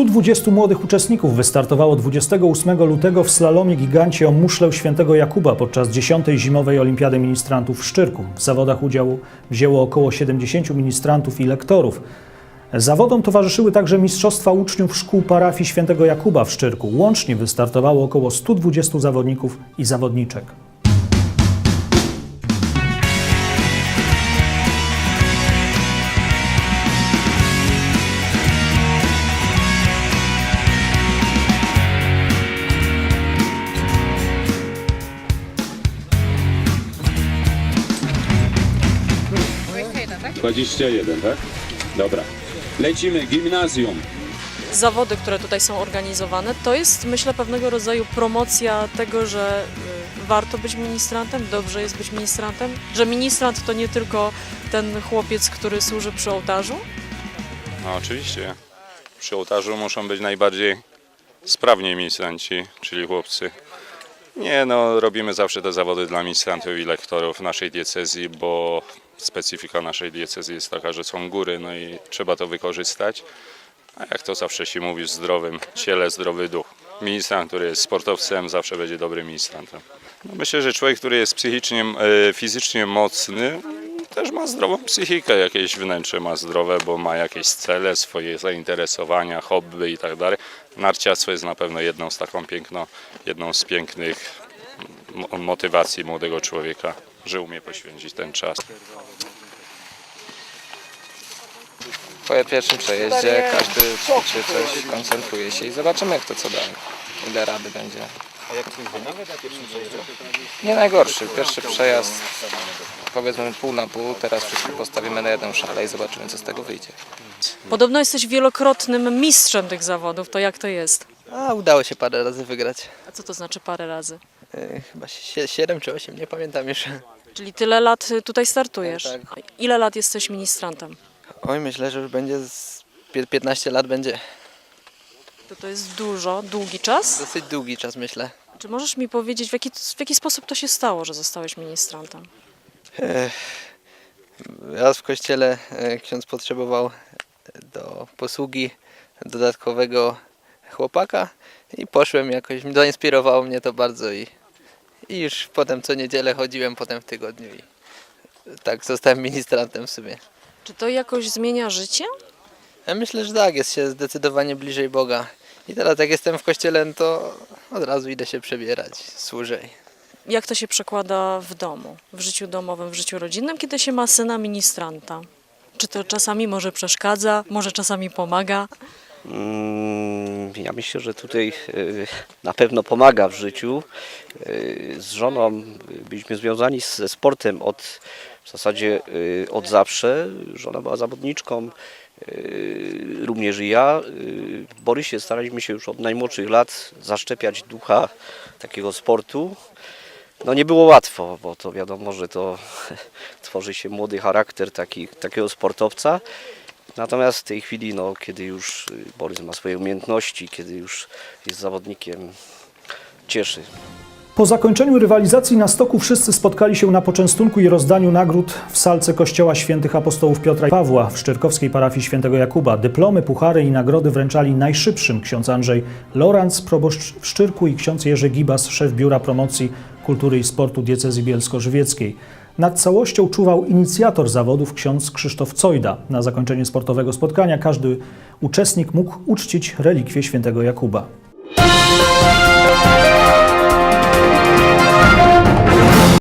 120 młodych uczestników wystartowało 28 lutego w slalomie gigancie o muszlę świętego Jakuba podczas 10. zimowej olimpiady ministrantów w Szczyrku. W zawodach udział wzięło około 70 ministrantów i lektorów. Zawodom towarzyszyły także mistrzostwa uczniów szkół parafii świętego Jakuba w Szczyrku. Łącznie wystartowało około 120 zawodników i zawodniczek. 21, tak? Dobra. Lecimy, gimnazjum. zawody, które tutaj są organizowane, to jest myślę pewnego rodzaju promocja tego, że y, warto być ministrantem, dobrze jest być ministrantem, że ministrant to nie tylko ten chłopiec, który służy przy ołtarzu. No oczywiście. Przy ołtarzu muszą być najbardziej sprawni ministranci, czyli chłopcy. Nie no, robimy zawsze te zawody dla ministrantów i lektorów naszej diecezji, bo specyfika naszej diecezji jest taka, że są góry, no i trzeba to wykorzystać. A jak to zawsze się mówi, w zdrowym ciele zdrowy duch. Ministrant, który jest sportowcem, zawsze będzie dobrym ministrantem. No myślę, że człowiek, który jest psychicznie, e, fizycznie mocny, też ma zdrową psychikę, jakieś wnętrze ma zdrowe, bo ma jakieś cele, swoje zainteresowania, hobby i tak dalej. Narciarstwo jest na pewno jedną z taką piękną, jedną z pięknych mo- motywacji młodego człowieka, że umie poświęcić ten czas. Po pierwszym przejeździe każdy ćwiczy coś, koncentruje się i zobaczymy jak to co dalej. Ile rady będzie. A jak wynik na pierwszym przejeździe? Nie najgorszy. Pierwszy przejazd powiedzmy pół na pół, teraz wszystko postawimy na jedną szalę i zobaczymy co z tego wyjdzie. Podobno jesteś wielokrotnym mistrzem tych zawodów, to jak to jest? A udało się parę razy wygrać. A co to znaczy parę razy? E, Chyba 7 czy 8, nie pamiętam już. Czyli tyle lat y, tutaj startujesz. Tak, Ile lat jesteś ministrantem? Oj, myślę, że już będzie z pie- 15 lat będzie. To to jest dużo, długi czas? Dosyć długi czas myślę. Czy możesz mi powiedzieć, w jaki, w jaki sposób to się stało, że zostałeś ministrantem? Raz w kościele e, ksiądz potrzebował do posługi dodatkowego chłopaka i poszłem jakoś, zainspirowało mnie to bardzo i, i już potem co niedzielę chodziłem potem w tygodniu i tak zostałem ministrantem w sumie. Czy to jakoś zmienia życie? Ja myślę, że tak, jest się zdecydowanie bliżej Boga. I teraz jak jestem w kościele, no to od razu idę się przebierać, służę. Jak to się przekłada w domu, w życiu domowym, w życiu rodzinnym, kiedy się ma syna ministranta? Czy to czasami może przeszkadza, może czasami pomaga? Mm, Ja myślę, że tutaj e, na pewno pomaga w życiu. E, Z żoną byliśmy związani ze sportem od w zasadzie e, od zawsze. Żona była zawodniczką, również i ja. W Borysie staraliśmy się już od najmłodszych lat zaszczepiać ducha takiego sportu. No nie było łatwo, bo to wiadomo, że to tworzy się młody charakter taki, takiego sportowca. Natomiast w tej chwili, no, kiedy już y, Borys ma swoje umiejętności, kiedy już jest zawodnikiem, cieszy. Po zakończeniu rywalizacji na stoku wszyscy spotkali się na poczęstunku i rozdaniu nagród w salce Kościoła Świętych Apostołów Piotra i Pawła w Szczyrkowskiej parafii Świętego Jakuba. Dyplomy, puchary i nagrody wręczali najszybszym ksiądz Andrzej Lorenz, proboszcz w Szczyrku i ksiądz Jerzy Gibas, szef Biura Promocji Kultury i Sportu Diecezji Bielsko-Żywieckiej. Nad całością czuwał inicjator zawodów ksiądz Krzysztof Cojda. Na zakończenie sportowego spotkania każdy uczestnik mógł uczcić relikwie Świętego Jakuba.